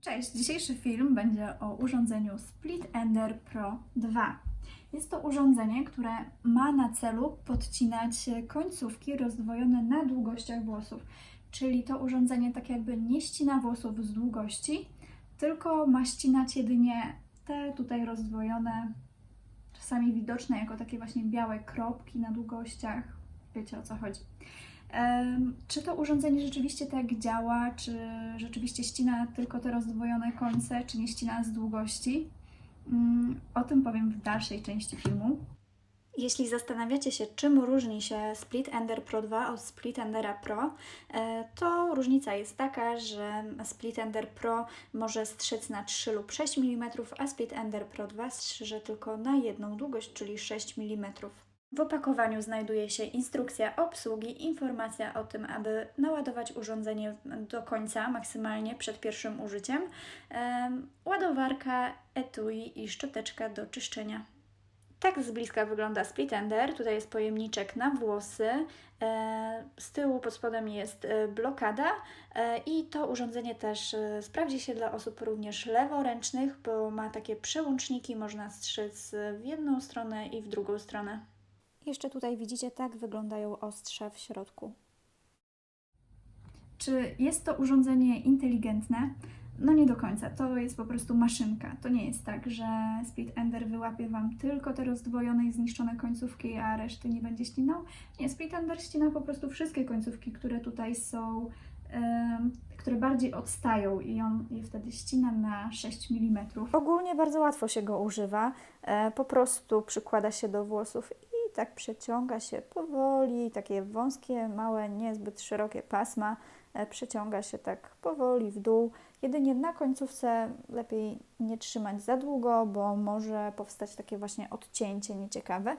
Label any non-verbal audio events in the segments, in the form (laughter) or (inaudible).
Cześć, dzisiejszy film będzie o urządzeniu Split Ender Pro 2. Jest to urządzenie, które ma na celu podcinać końcówki rozdwojone na długościach włosów. Czyli to urządzenie tak jakby nie ścina włosów z długości, tylko ma ścinać jedynie te tutaj rozdwojone, czasami widoczne jako takie właśnie białe kropki na długościach. Wiecie o co chodzi. Czy to urządzenie rzeczywiście tak działa? Czy rzeczywiście ścina tylko te rozdwojone końce, czy nie ścina z długości? Mm, O tym powiem w dalszej części filmu. Jeśli zastanawiacie się, czym różni się Split Ender Pro 2 od Split Endera Pro, e, to różnica jest taka, że Split Ender Pro może strzec na 3 lub 6 mm, a Split Ender Pro 2 strzyże tylko na jedną długość, czyli 6 mm. W opakowaniu znajduje się instrukcja obsługi, informacja o tym, aby naładować urządzenie do końca maksymalnie przed pierwszym użyciem, em, ładowarka, etui i szczoteczka do czyszczenia. Tak z bliska wygląda split ender. Tutaj jest pojemniczek na włosy. e, Z tyłu pod spodem jest e, blokada e, i to urządzenie też sprawdzi się dla osób również leworęcznych, bo ma takie przełączniki, można strzec w jedną stronę i w drugą stronę. Jeszcze tutaj widzicie, tak wyglądają ostrze w środku. Czy jest to urządzenie inteligentne? No nie do końca. To jest po prostu maszynka. To nie jest tak, że Speed Ender wyłapie Wam tylko te rozdwojone i zniszczone końcówki, a reszty nie będzie ścinał. Nie, Speed Ender ścina po prostu wszystkie końcówki, które tutaj są, które bardziej odstają i on je wtedy ścina na 6 mm. Ogólnie bardzo łatwo się go używa. E, po prostu przykłada się do włosów i tak przeciąga się powoli, takie wąskie, małe, niezbyt szerokie pasma e, przeciąga się tak powoli w dół. Jedynie na końcówce lepiej nie trzymać za długo, bo może powstać takie właśnie odcięcie nieciekawe.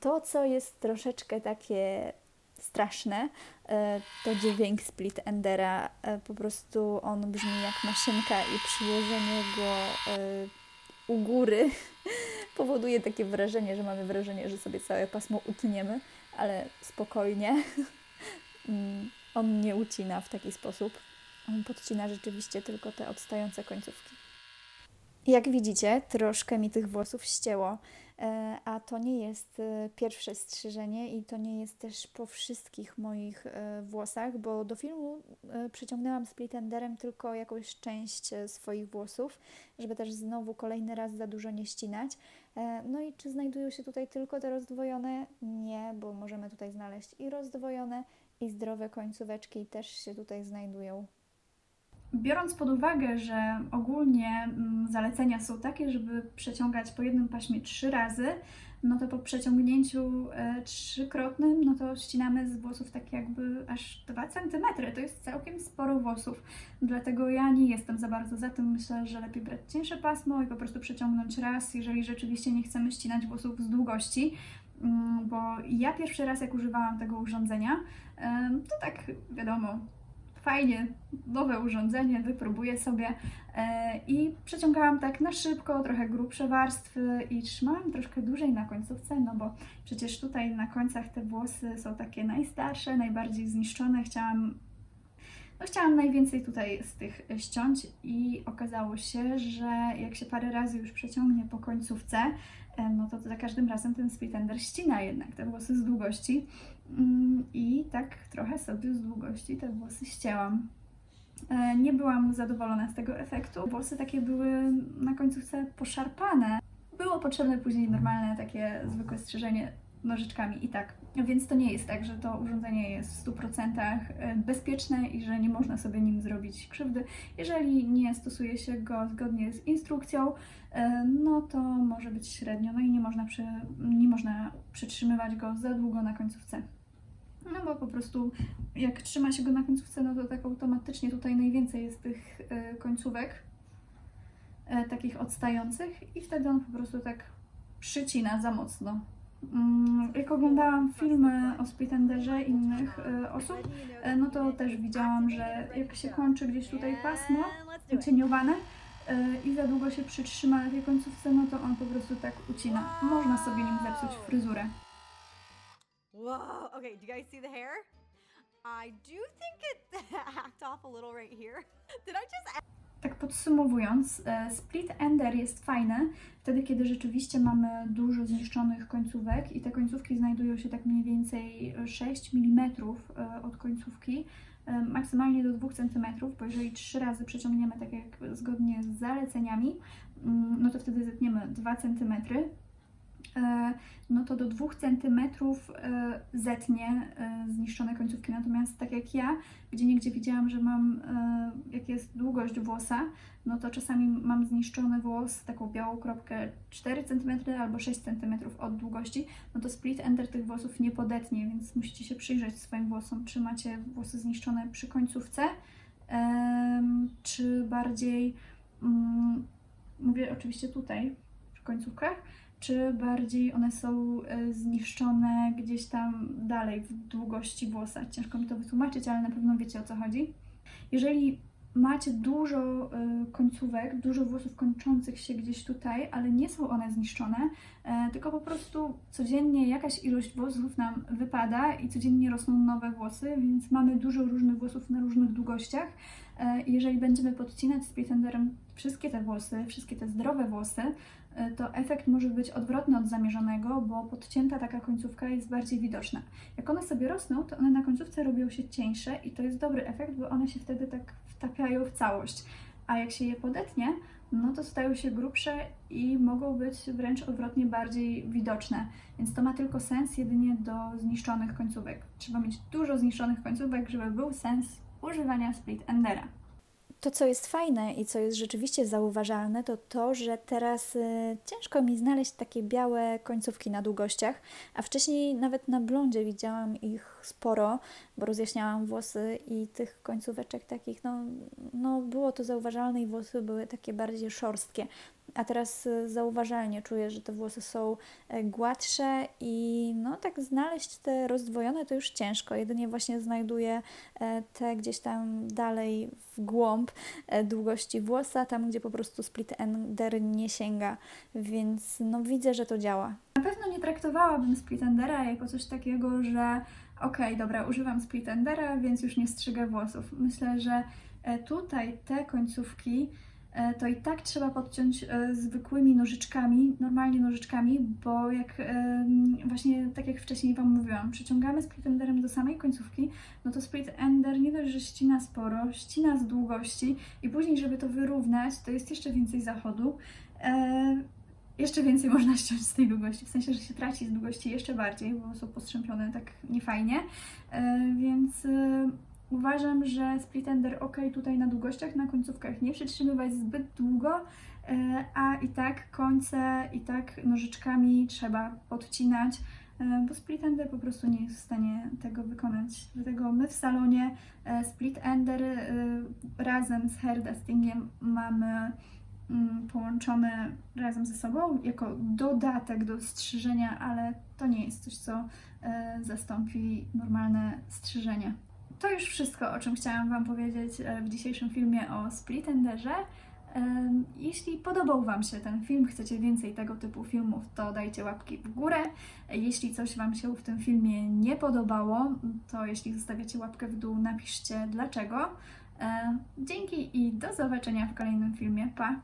To, co jest troszeczkę takie straszne, e, to dźwięk Split Endera. E, Po prostu on brzmi jak maszynka i przyłożenie go u góry (laughs) powoduje takie wrażenie, że mamy wrażenie, że sobie całe pasmo utniemy, ale spokojnie. (laughs) Mm, On nie ucina w taki sposób. On podcina rzeczywiście tylko te odstające końcówki. Jak widzicie, troszkę mi tych włosów ścięło, e, a to nie jest e, pierwsze strzyżenie i to nie jest też po wszystkich moich e, włosach, bo do filmu przyciągnęłam splitenderem tylko jakąś część swoich włosów, żeby też znowu kolejny raz za dużo nie ścinać. No i czy znajdują się tutaj tylko te rozdwojone? Nie, bo możemy tutaj znaleźć i rozdwojone, i zdrowe końcóweczki też się tutaj znajdują. Biorąc pod uwagę, że ogólnie mm, zalecenia są takie, żeby przeciągać po jednym paśmie trzy razy, no to po przeciągnięciu e, trzykrotnym, no to ścinamy z włosów tak jakby aż 2 cm. To jest całkiem sporo włosów. Dlatego ja nie jestem za bardzo za tym. Myślę, że lepiej brać cieńsze pasmo i po prostu przeciągnąć raz, jeżeli rzeczywiście nie chcemy ścinać włosów z długości. Mm, Bo ja pierwszy raz, jak używałam tego urządzenia, to tak wiadomo, fajnie, nowe urządzenie, wypróbuję sobie e, i przeciągałam tak na szybko, trochę grubsze warstwy i trzymałam troszkę dłużej na końcówce, no bo przecież tutaj na końcach te włosy są takie najstarsze, najbardziej zniszczone. Chciałam, no chciałam najwięcej tutaj z tych ściąć i okazało się, że jak się parę razy już przeciągnie po końcówce, no to za każdym razem ten splitender ścina jednak te włosy z długości. Mm, I tak trochę sobie z długości te włosy ścięłam. E, Nie byłam zadowolona z tego efektu. Włosy takie były na końcówce poszarpane. Było potrzebne później normalne, takie zwykłe strzyżenie nożyczkami i tak. Więc to nie jest tak, że to urządzenie jest w 100% bezpieczne i że nie można sobie nim zrobić krzywdy. Jeżeli nie stosuje się go zgodnie z instrukcją, e, no to może być średnio, no i nie można, przy, nie można przytrzymywać go za długo na końcówce. No bo po prostu jak trzyma się go na końcówce, no to tak automatycznie tutaj najwięcej jest tych e, końcówek e, takich odstających i wtedy on po prostu tak przycina za mocno. Mm, Jak oglądałam filmy o Splitenderze innych e, osób, e, no to też widziałam, że jak się kończy gdzieś tutaj pasmo cieniowane e, i za długo się przytrzyma na tej końcówce, no to on po prostu tak ucina. Można sobie nim zepsuć fryzurę. Whoa. Okay, do you guys see the hair? I do think it (laughs) hacked off a little right here. (laughs) Did I just tak podsumowując, e, split ender jest fajny wtedy, kiedy rzeczywiście mamy dużo zniszczonych końcówek i te końcówki znajdują się tak mniej więcej 6 mm od końcówki, e, maksymalnie do 2 cm, bo jeżeli trzy razy przeciągniemy tak jak zgodnie z zaleceniami, mm, no to wtedy zetniemy 2 cm. E, No to do 2 cm zetnie e, zniszczone końcówki. Natomiast tak jak ja, gdzie niegdzie widziałam, że mam, e, jak jest długość włosa, no to czasami mam zniszczony włos, taką białą kropkę 4 cm albo 6 cm od długości, no to split ender tych włosów nie podetnie, więc musicie się przyjrzeć swoim włosom, czy macie włosy zniszczone przy końcówce, czy bardziej, mm, mówię oczywiście tutaj, końcówkach, czy bardziej one są e, zniszczone gdzieś tam dalej w długości włosa. Ciężko mi to wytłumaczyć, ale na pewno wiecie o co chodzi. Jeżeli macie dużo e, końcówek, dużo włosów kończących się gdzieś tutaj, ale nie są one zniszczone, e, tylko po prostu codziennie jakaś ilość włosów nam wypada i codziennie rosną nowe włosy, więc mamy dużo różnych włosów na różnych długościach. Jeżeli będziemy podcinać split enderem wszystkie te włosy, wszystkie te zdrowe włosy, to efekt może być odwrotny od zamierzonego, bo podcięta taka końcówka jest bardziej widoczna. Jak one sobie rosną, to one na końcówce robią się cieńsze i to jest dobry efekt, bo one się wtedy tak wtapiają w całość. A jak się je podetnie, no to stają się grubsze i mogą być wręcz odwrotnie bardziej widoczne. Więc to ma tylko sens jedynie do zniszczonych końcówek. Trzeba mieć dużo zniszczonych końcówek, żeby był sens używania split endera. To, co jest fajne i co jest rzeczywiście zauważalne, to to, że teraz y, ciężko mi znaleźć takie białe końcówki na długościach, a wcześniej nawet na blondzie widziałam ich sporo, bo rozjaśniałam włosy i tych końcóweczek takich, no, no było to zauważalne i włosy były takie bardziej szorstkie. A teraz y, zauważalnie czuję, że te włosy są e, gładsze i no tak znaleźć te rozdwojone to już ciężko. Jedynie właśnie znajduję e, te gdzieś tam dalej w głąb e, długości włosa, tam gdzie po prostu split ender nie sięga, więc no widzę, że to działa. Na pewno nie traktowałabym split endera jako coś takiego, że okej, dobra, używam split endera, więc już nie strzygę włosów. Myślę, że e, tutaj te końcówki e, to i tak trzeba podciąć e, zwykłymi nożyczkami, normalnie nożyczkami, bo jak właśnie tak jak wcześniej Wam mówiłam, przyciągamy split enderem do samej końcówki, no to split ender nie dość, że ścina sporo, ścina z długości i później, żeby to wyrównać, to jest jeszcze więcej zachodu. Jeszcze więcej (laughs) można ściąć z tej długości, w sensie, że się traci z długości jeszcze bardziej, bo są postrzępione tak niefajnie, E, więc e, uważam, że split ender ok tutaj na długościach, na końcówkach nie przytrzymywać zbyt długo, e, a i tak końce, i tak nożyczkami trzeba podcinać, bo split ender po prostu nie jest w stanie tego wykonać. Dlatego my w salonie split ender razem z hair mamy połączone razem ze sobą jako dodatek do strzyżenia, ale to nie jest coś, co e, zastąpi normalne strzyżenie. To już wszystko, o czym chciałam Wam powiedzieć e, w dzisiejszym filmie o Split Enderze. Em, Jeśli podobał Wam się ten film, chcecie więcej tego typu filmów, to dajcie łapki w górę. E, Jeśli coś Wam się w tym filmie nie podobało, to jeśli zostawiacie łapkę w dół, napiszcie dlaczego. E, Dzięki i do zobaczenia w kolejnym filmie. Pa!